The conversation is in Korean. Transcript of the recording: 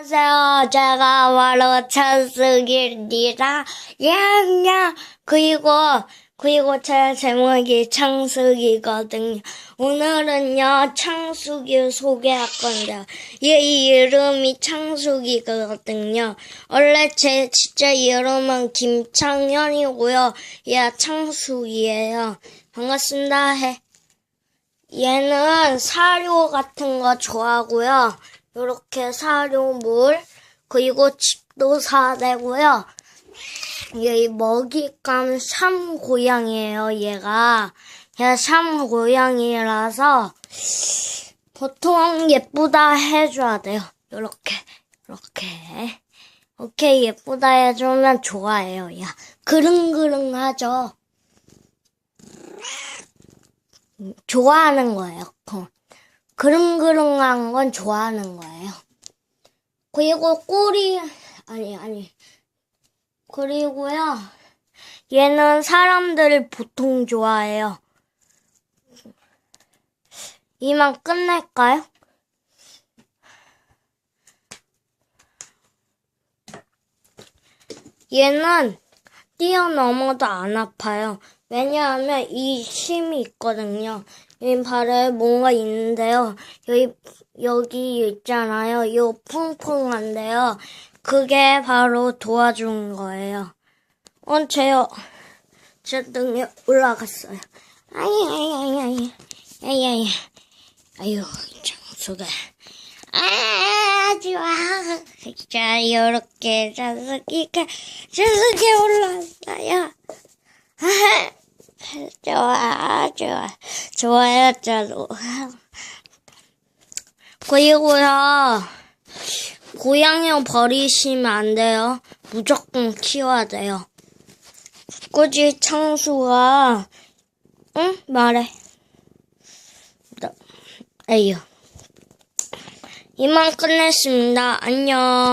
안녕하세요. 제가 바로 창숙입니다. 냥냥. 그리고, 그리고 제 제목이 창숙이거든요. 오늘은요, 창숙이 소개할 건데요. 얘 이름이 창숙이거든요. 원래 제 진짜 이름은 김창현이고요. 얘 창숙이에요. 반갑습니다. 해. 얘는 사료 같은 거 좋아하고요. 요렇게 사료물, 그리고 집도 사대고요. 얘 먹잇감 참 고양이에요, 얘가. 얘가 참 고양이라서 보통 예쁘다 해줘야 돼요. 요렇게, 요렇게. 오케이, 예쁘다 해주면 좋아해요, 야. 그릉그릉 하죠. 좋아하는 거예요. 그. 그릉그릉한 건 좋아하는 거예요. 그리고 꼬리, 아니, 아니. 그리고요, 얘는 사람들을 보통 좋아해요. 이만 끝낼까요? 얘는 뛰어넘어도 안 아파요. 왜냐하면 이 힘이 있거든요. 이 발에 뭔가 있는데요. 여기, 여기 있잖아요. 요 퐁퐁한데요. 그게 바로 도와준 거예요. 어, 제요. 제 등에 올라갔어요. 아이, 아이, 아이, 아이. 아이, 아이. 아유, 장수가. 아, 좋아. 자, 요렇게 자석이가, 자석이 올라왔어요. 아, 좋아, 좋아. 좋아요, 저도. 그리고요, 고양이 버리시면 안 돼요. 무조건 키워야 돼요. 꾸지 창수가, 응? 말해. 나- 에휴. 이만 끝냈습니다. 안녕.